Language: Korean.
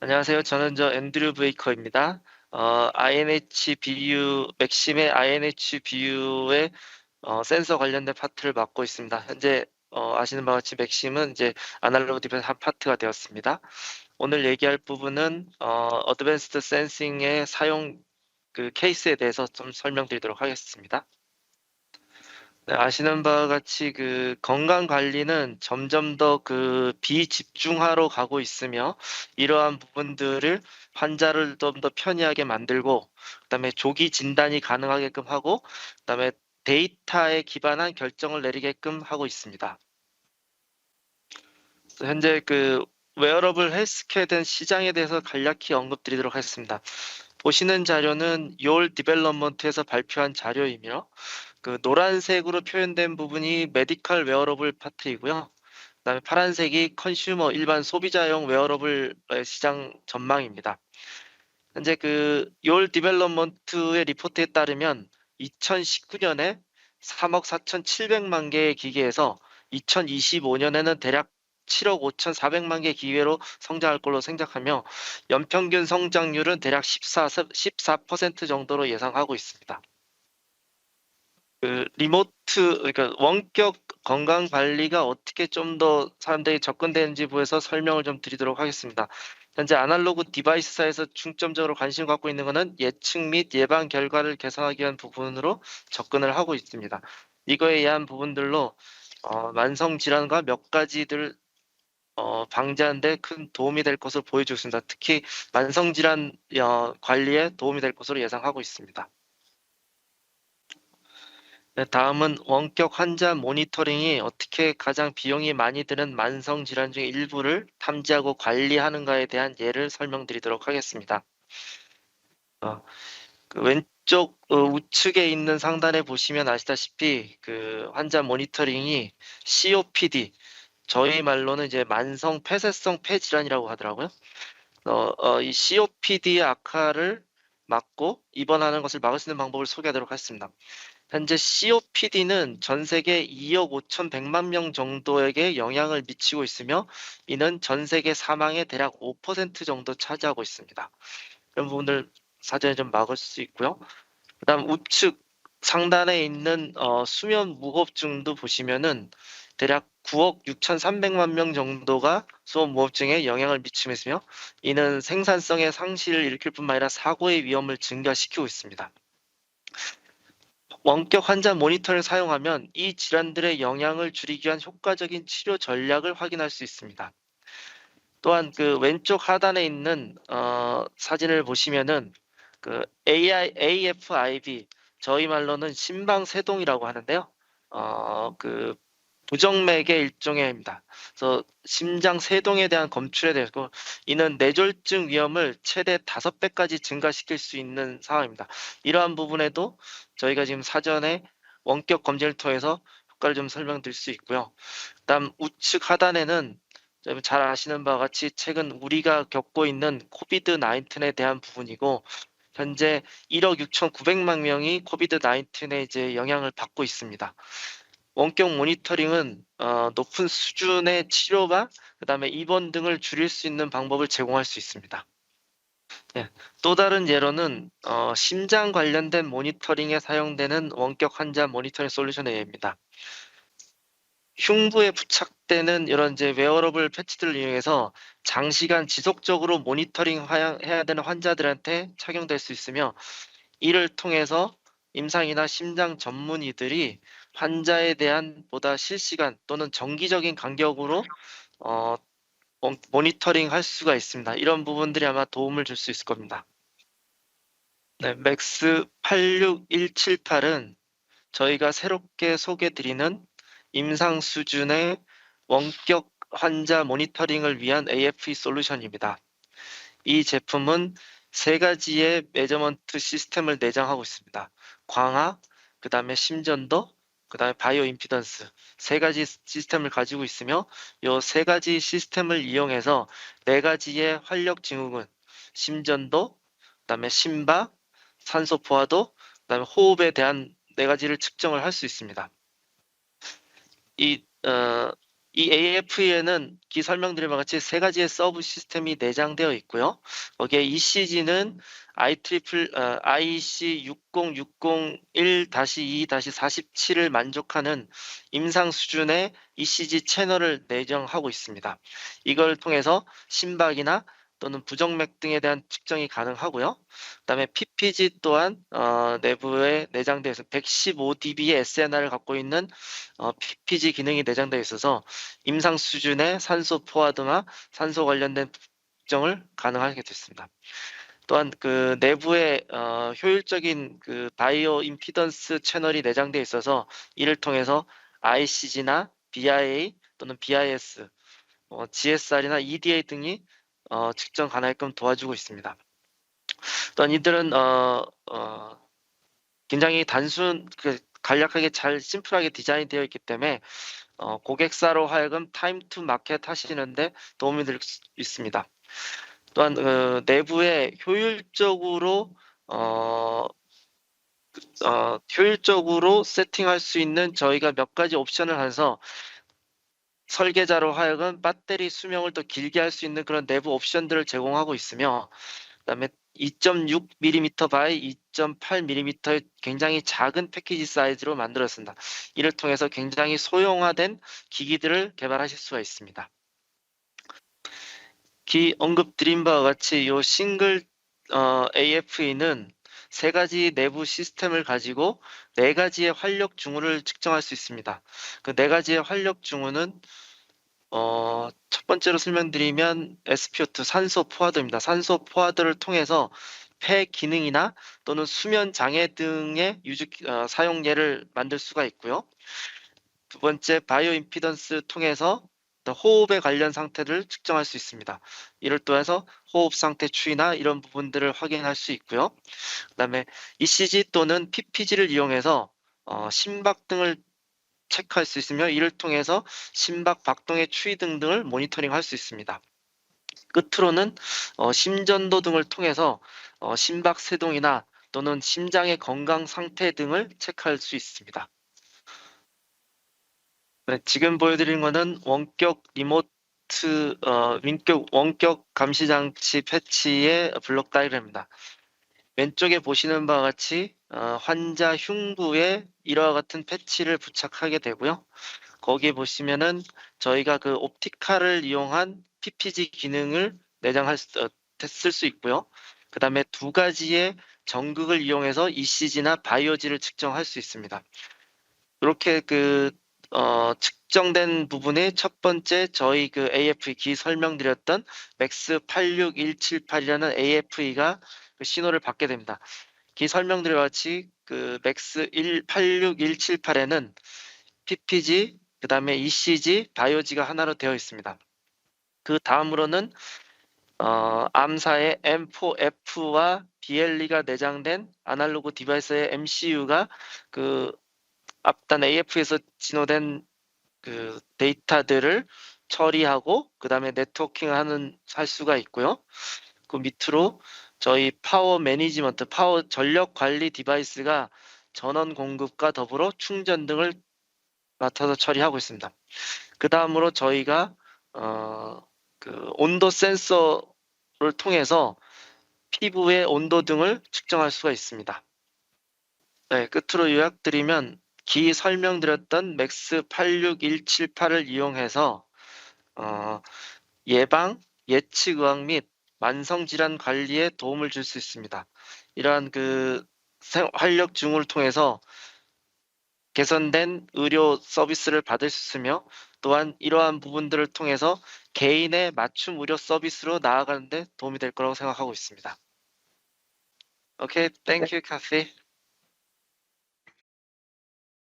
안녕하세요. 저는 저 앤드류 브레이커입니다. 어, INHBU, 맥심의 INHBU의 어, 센서 관련된 파트를 맡고 있습니다. 현재 어, 아시는 바와 같이 맥심은 이제 아날로그 디바이스 한 파트가 되었습니다. 오늘 얘기할 부분은 어, 어드밴스드 센싱의 사용 그 케이스에 대해서 좀 설명드리도록 하겠습니다. 네, 아시는 바와 같이 그 건강 관리는 점점 더 그 비집중화로 가고 있으며 이러한 부분들을 환자를 좀 더 편리하게 만들고 그다음에 조기 진단이 가능하게끔 하고 그다음에 데이터에 기반한 결정을 내리게끔 하고 있습니다. 현재 그 웨어러블 헬스케어에 대한 시장에 대해서 간략히 언급드리도록 하겠습니다. 보시는 자료는 요올 디벨롭먼트에서 발표한 자료이며 그 노란색으로 표현된 부분이 메디컬 웨어러블 파트이고요. 그다음에 파란색이 컨슈머 일반 소비자용 웨어러블 시장 전망입니다. 현재 그 요올 디벨롭먼트의 리포트에 따르면 2019년에 3억 4,700만 개의 기계에서 2025년에는 대략 7억 5,400만 개 기회로 성장할 걸로 생각하며 연평균 성장률은 대략 14, 14% 정도로 예상하고 있습니다. 그 리모트 그러니까 원격 건강 관리가 어떻게 좀 더 사람들이 접근되는지 보여서 설명을 좀 드리도록 하겠습니다. 현재 아날로그 디바이스사에서 중점적으로 관심 갖고 있는 것은 예측 및 예방 결과를 개선하기 위한 부분으로 접근을 하고 있습니다. 이거에 의한 부분들로 어, 만성 질환과 몇 가지들 어, 방지하는 데 큰 도움이 될 것으로 보여주고 있습니다. 특히 만성 질환 어, 관리에 도움이 될 것으로 예상하고 있습니다. 네, 다음은 원격 환자 모니터링이 어떻게 가장 비용이 많이 드는 만성 질환 중 일부를 탐지하고 관리하는가에 대한 예를 설명드리도록 하겠습니다. 어, 그 왼쪽 어, 우측에 있는 상단에 보시면 아시다시피 그 환자 모니터링이 COPD, 저희 말로는 이제 만성 폐쇄성 폐질환이라고 하더라고요. 어, 어, 이 COPD의 악화를 막고 입원하는 것을 막을 수 있는 방법을 소개하도록 하겠습니다. 현재 COPD는 전 세계 2억 5,100만 명 정도에게 영향을 미치고 있으며 이는 전 세계 사망의 대략 5% 정도 차지하고 있습니다. 이런 부분들 사전에 좀 막을 수 있고요. 그다음 우측 상단에 있는 어, 수면 무호흡증도 보시면은 대략 9억 6,300만 명 정도가 수면 무호흡증에 영향을 미치면서 이는 생산성의 상실을 일으킬 뿐만 아니라 사고의 위험을 증가시키고 있습니다. 원격 환자 모니터를 사용하면 이 질환들의 영향을 줄이기 위한 효과적인 치료 전략을 확인할 수 있습니다. 또한 그 왼쪽 하단에 있는 어, 사진을 보시면은 그 AI, AFIB 저희 말로는 심방세동이라고 하는데요. 어, 그 부정맥의 일종입니다. 그래서 심장 세동에 대한 검출에 대해서 이는 뇌졸중 위험을 최대 5배까지 증가시킬 수 있는 상황입니다. 이러한 부분에도 저희가 지금 사전에 원격 검진을 통해서 효과를 좀 설명드릴 수 있고요. 그다음 우측 하단에는 잘 아시는 바와 같이 최근 우리가 겪고 있는 코비드 19에 대한 부분이고 현재 1억 6,900만 명이 코비드 19에 이제 영향을 받고 있습니다. 원격 모니터링은 어, 높은 수준의 치료가 그다음에 입원 등을 줄일 수 있는 방법을 제공할 수 있습니다. 네, 또 다른 예로는 어, 심장 관련된 모니터링에 사용되는 원격 환자 모니터링 솔루션의 예입니다. 흉부에 부착되는 이런 이제 웨어러블 패치들을 이용해서 장시간 지속적으로 모니터링 해야 되는 환자들한테 착용될 수 있으며 이를 통해서 임상이나 심장 전문의들이 환자에 대한 보다 실시간 또는 정기적인 간격으로 어, 모니터링 할 수가 있습니다. 이런 부분들이 아마 도움을 줄 수 있을 겁니다. 네, 맥스 86178은 저희가 새롭게 소개드리는 임상 수준의 원격 환자 모니터링을 위한 AFE 솔루션입니다. 이 제품은 세 가지의 매저먼트 시스템을 내장하고 있습니다. 광학, 그 다음에 심전도, 그 다음에 바이오 임피던스 세 가지 시스템을 가지고 있으며 이 세 가지 시스템을 이용해서 네 가지의 활력 증후군, 심전도, 그 다음에 심박, 산소 포화도, 그 다음에 호흡에 대한 네 가지를 측정을 할 수 있습니다. 이, 어, 이 AF에는 기 설명드린 바와 같이 세 가지의 서브 시스템이 내장되어 있고요. 거기에 ECG는 IEEE, 어, IEC 60601-2-47을 만족하는 임상 수준의 ECG 채널을 내정하고 있습니다. 이걸 통해서 심박이나 또는 부정맥 등에 대한 측정이 가능하고요. 그다음에 PPG 또한 어, 내부에 내장되어 있어 115dB의 SNR을 갖고 있는 어, PPG 기능이 내장되어 있어서 임상 수준의 산소 포화도나 산소 관련된 측정을 가능하게 됐습니다. 또한 그 내부에 어, 효율적인 그 바이오 임피던스 채널이 내장되어 있어서 이를 통해서 ICG나 BIA 또는 BIS, 어, GSR이나 EDA 등이 어, 측정 가능하게끔 도와주고 있습니다. 또한 이들은 어, 어, 굉장히 단순 그 간략하게 잘 심플하게 디자인되어 있기 때문에 어, 고객사로 하여금 타임 투 마켓 하시는데 도움이 될 수 있습니다. 또한 그 내부에 효율적으로 어, 어, 효율적으로 세팅할 수 있는 저희가 몇 가지 옵션을 해서 설계자로 하여금 배터리 수명을 더 길게 할 수 있는 그런 내부 옵션들을 제공하고 있으며 그다음에 2.6mm by 2.8mm의 굉장히 작은 패키지 사이즈로 만들었습니다. 이를 통해서 굉장히 소형화된 기기들을 개발하실 수가 있습니다. 기 언급드린 바와 같이 이 싱글 어, AFE는 세 가지 내부 시스템을 가지고 네 가지의 활력 중후를 측정할 수 있습니다. 그 네 가지의 활력 중후는 어, 첫 번째로 설명드리면 SPO2 산소 포화도입니다. 산소 포화도를 통해서 폐 기능이나 또는 수면 장애 등의 유지 어, 사용례를 만들 수가 있고요. 두 번째 바이오 임피던스 통해서 호흡에 관련 상태를 측정할 수 있습니다. 이를 통해서 호흡 상태 추이나 이런 부분들을 확인할 수 있고요. 그다음에 ECG 또는 PPG를 이용해서 어, 심박 등을 체크할 수 있으며 이를 통해서 심박 박동의 추이 등등을 모니터링 할 수 있습니다. 끝으로는 어, 심전도 등을 통해서 어, 심박 세동이나 또는 심장의 건강 상태 등을 체크할 수 있습니다. 네, 지금 보여드린 것은 원격 리모트 어, 민격 원격 감시 장치 패치의 블록 다이그램입니다. 왼쪽에 보시는 바와 같이 어, 환자 흉부에 이와 같은 패치를 부착하게 되고요. 거기에 보시면은 저희가 그 옵티카를 이용한 PPG 기능을 내장할 수, 어, 쓸 수 있고요. 그 다음에 두 가지의 전극을 이용해서 ECG나 바이오지를 측정할 수 있습니다. 이렇게 그 어, 측정된 부분의 첫 번째 저희 그 AFE 기 설명드렸던 맥스 86178이라는 AFE가 그 신호를 받게 됩니다. 기 설명드린 같이 그 맥스 86178에는 PPG, 그 다음에 ECG, 바이오지가 하나로 되어 있습니다. 그 다음으로는 어, 암사의 M4F와 BLE가 내장된 아날로그 디바이스의 MCU가 그 앞단 AF에서 진호된 그 데이터들을 처리하고 그 다음에 네트워킹을 하는 할 수가 있고요. 그 밑으로 저희 파워 매니지먼트, 파워 전력 관리 디바이스가 전원 공급과 더불어 충전 등을 맡아서 처리하고 있습니다. 그 다음으로 저희가 어, 그 온도 센서를 통해서 피부의 온도 등을 측정할 수가 있습니다. 네, 끝으로 요약드리면 기 설명드렸던 맥스 86178을 이용해서 어, 예방, 예측 의학 및 만성 질환 관리에 도움을 줄 수 있습니다. 이러한 그 활력 증후를 통해서 개선된 의료 서비스를 받을 수 있으며 또한 이러한 부분들을 통해서 개인의 맞춤 의료 서비스로 나아가는 데 도움이 될 거라고 생각하고 있습니다. 오케이, 땡큐 카페.